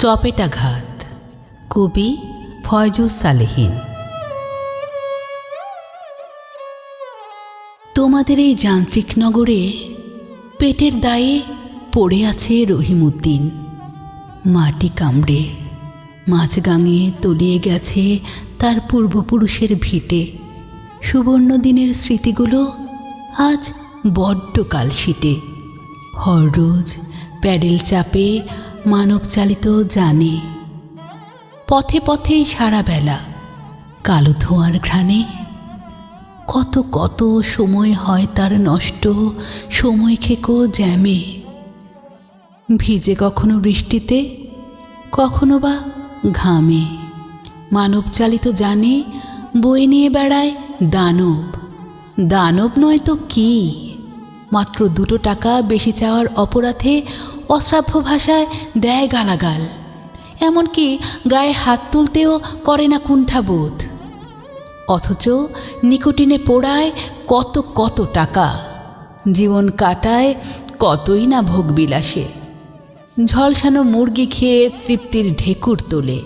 চপেটাঘাত কবি ফয়জুস সালেহীন। তোমাদের এই যান্ত্রিক নগরে পেটের দায়ে পড়ে আছে রহিমউদ্দিন। মাটি কামড়ে মাঝগাঙে তলিয়ে গেছে তার পূর্বপুরুষের ভিটে। সুবর্ণ দিনের স্মৃতিগুলো আজ বড্ড কালশিটে। হররোজ প্যাডেল চাপে মানব চালিত জানে। পথে পথে সারা বেলা। কালো ধোঁয়ার ঘ্রাণে। কত কত সময় হয় তার নষ্ট, সময় খেকো জ্যামে। ভিজে কখনো বৃষ্টিতে, কখনো বা ঘামে। মানব চালিত জানে বই নিয়ে বেড়ায় দানব। দানব নয় তো কি? মাত্র দুটো টাকা বেশি চাওয়ার অপরাধে অশ্রাব্য ভাষায় দেয় গালাগাল। এমনকি গায়ে হাত তুলতেও করে না কুণ্ঠাবোধ। অথচ নিকোটিনে পোড়ায় কত কত টাকা। জীবন কাটায় কতই না ভোগবিলাসে। ঝলসানো মুরগি খেয়ে তৃপ্তির ঢেকুর তোলে।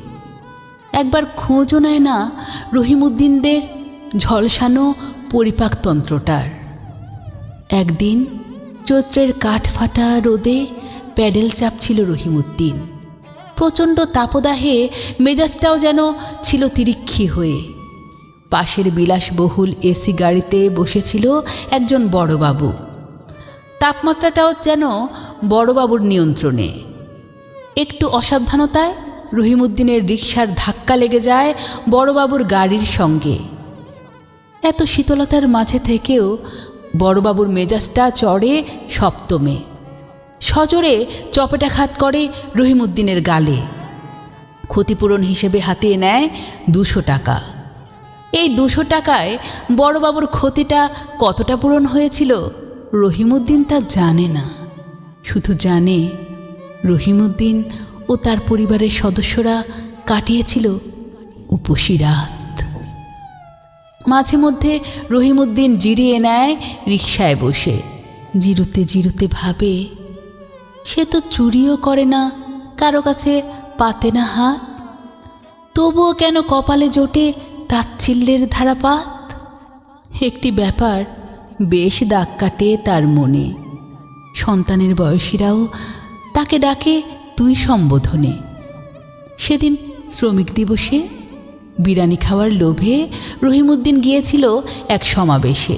একবার খোঁজও নেয় না রহিমউদ্দিনদের ঝলসানো পরিপাকতন্ত্রটার। একদিন চৈত্রের কাঠ ফাটা রোদে প্যাডেল চাপছিল রহিমউদ্দিন। প্রচণ্ড তাপদাহে মেজাজটাও যেন ছিল তিরিক্ষি হয়ে। পাশের বিলাসবহুল এসি গাড়িতে বসেছিল একজন বড়বাবু। তাপমাত্রাটাও যেন বড়বাবুর নিয়ন্ত্রণে। একটু অসাবধানতায় রহিমউদ্দিনের রিক্সার ধাক্কা লেগে যায় বড়বাবুর গাড়ির সঙ্গে। এত শীতলতার মাঝে থেকেও বড়বাবুর মেজাজটা চড়ে সপ্তমে। সজোরে চপেটাঘাত করে রহিমউদ্দিনের গালে। ক্ষতিপূরণ হিসেবে হাতিয়ে নেয় দুশো টাকা। এই দুশো টাকায় বড়বাবুর ক্ষতিটা কতটা পূরণ হয়েছিল রহিমউদ্দিন তা জানে না। শুধু জানে, রহিমউদ্দিন ও তার পরিবারের সদস্যরা কাটিয়েছিল উপসী রাত। মাঝে মধ্যে রহিমউদ্দিন জিরিয়ে নেয় রিকশায় বসে। জিরুতে জিরুতে ভাবে সে তো চুরিও করে না, কারও কাছে পাতে না হাত। তবুও কেন কপালে জোটে তাচ্ছিল্যের ধারাপাত? একটি ব্যাপার বেশ দাগ কাটে তার মনে। সন্তানের বয়সীরাও তাকে ডাকে তুই সম্বোধনে। সেদিন শ্রমিক দিবসে বিরানি খাওয়ার লোভে রহিমউদ্দিন গিয়েছিল এক সমাবেশে।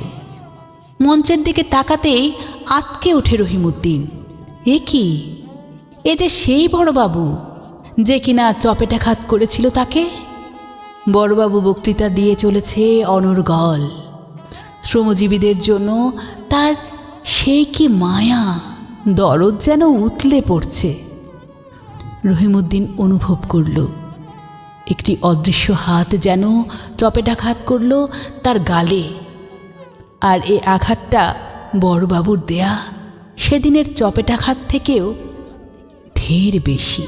মঞ্চের দিকে তাকাতেই আতকে ওঠে রহিমউদ্দিন। এ কি? এ যে সেই বড়বাবু যে কিনা চপেটাঘাত করেছিল তাকে? বড়বাবু বক্তৃতা দিয়ে চলেছে অনর্গল শ্রমজীবীদের জন্য তার সেই কি মায়া, দরদ যেন উতলে পড়ছে। রহিমউদ্দিন অনুভব করল, একটি অদৃশ্য হাত যেন চপেটাঘাত করল তার গালে। আর এ আঘাতটা বড়বাবুর দেয়া সেদিনের চপেটাঘাত থেকেও ঢের বেশি।